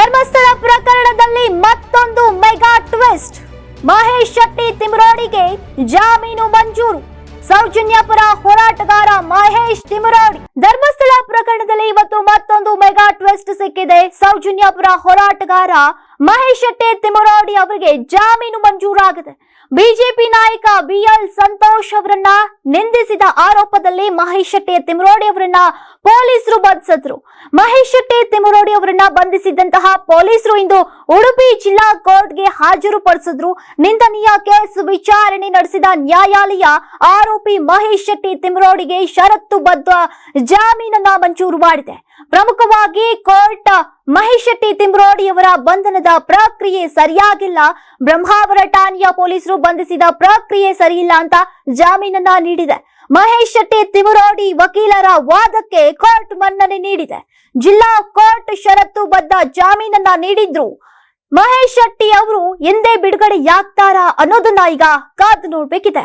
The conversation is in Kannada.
ಧರ್ಮಸ್ಥಳ ಪ್ರಕರಣದಲ್ಲಿ ಮತ್ತೊಂದು ಮೆಗಾ ಟ್ವಿಸ್ಟ್. ಮಹೇಶ್ ಶೆಟ್ಟಿ ತಿಮರೋಡಿಗೆ ಜಾಮೀನು ಮಂಜೂರು. ಸೌಜನ್ಯಪುರ ಹೋರಾಟಗಾರ ಮಹೇಶ್ ತಿಮರೋಡಿ. ಧರ್ಮಸ್ಥಳ ಪ್ರಕರಣದಲ್ಲಿ ಇವತ್ತು ಮತ್ತೊಂದು ಮೆಗಾ ಟ್ವಿಸ್ಟ್ ಸಿಕ್ಕಿದೆ. ಸೌಜನ್ಯಪುರ ಹೋರಾಟಗಾರ ಮಹೇಶ್ ಶೆಟ್ಟಿ ತಿಮರೋಡಿ ಅವರಿಗೆ ಜಾಮೀನು ಮಂಜೂರಾಗಿದೆ. ಬಿಜೆಪಿ ನಾಯಕ ಬಿಎಲ್ ಸಂತೋಷ್ ಅವರನ್ನ ನಿಂದಿಸಿದ ಆರೋಪದಲ್ಲಿ ಮಹೇಶ್ ಶೆಟ್ಟಿ ತಿಮರೋಡಿ ಅವರನ್ನ ಪೊಲೀಸರು ಬಂಧಿಸಿದ್ರು. ಮಹೇಶ್ ಶೆಟ್ಟಿ ತಿಮರೋಡಿ ಅವರನ್ನ ಬಂಧಿಸಿದಂತಹ ಪೊಲೀಸರು ಇಂದು ಉಡುಪಿ ಜಿಲ್ಲಾ ಕೋರ್ಟ್ಗೆ ಹಾಜರುಪಡಿಸಿದ್ರು. ನಿಂದನೀಯ ಕೇಸ್ ವಿಚಾರಣೆ ನಡೆಸಿದ ನ್ಯಾಯಾಲಯ ಆರೋಪಿ ಮಹೇಶ್ ಶೆಟ್ಟಿ ತಿಮರೋಡಿಗೆ ಷರತ್ತುಬದ್ಧ ಜಾಮೀನನ್ನ ಮಂಜೂರು ಮಾಡಿದೆ. ಪ್ರಮುಖವಾಗಿ ಕೋರ್ಟ್ ಮಹೇಶ್ ಶೆಟ್ಟಿ ತಿಮ್ರೋಡಿ ಅವರ ಬಂಧನದ ಪ್ರಕ್ರಿಯೆ ಸರಿಯಾಗಿಲ್ಲ. ಬ್ರಹ್ಮಾವರ ಠಾಣೆಯ ಪೊಲೀಸರು ಬಂಧಿಸಿದ ಪ್ರಕ್ರಿಯೆ ಸರಿಯಿಲ್ಲ ಅಂತ ಜಾಮೀನನ್ನ ನೀಡಿದೆ. ಮಹೇಶ್ ಶೆಟ್ಟಿ ತಿಮರೋಡಿ ವಕೀಲರ ವಾದಕ್ಕೆ ಕೋರ್ಟ್ ಮನ್ನಣೆ ನೀಡಿದೆ. ಜಿಲ್ಲಾ ಕೋರ್ಟ್ ಷರತ್ತುಬದ್ಧ ಜಾಮೀನನ್ನ ನೀಡಿದ್ರು. ಮಹೇಶ್ ಶೆಟ್ಟಿ ಅವರು ಎಂದೇ ಬಿಡುಗಡೆಯಾಗ್ತಾರಾ ಅನ್ನೋದನ್ನ ಈಗ ಕಾದು ನೋಡ್ಬೇಕಿದೆ.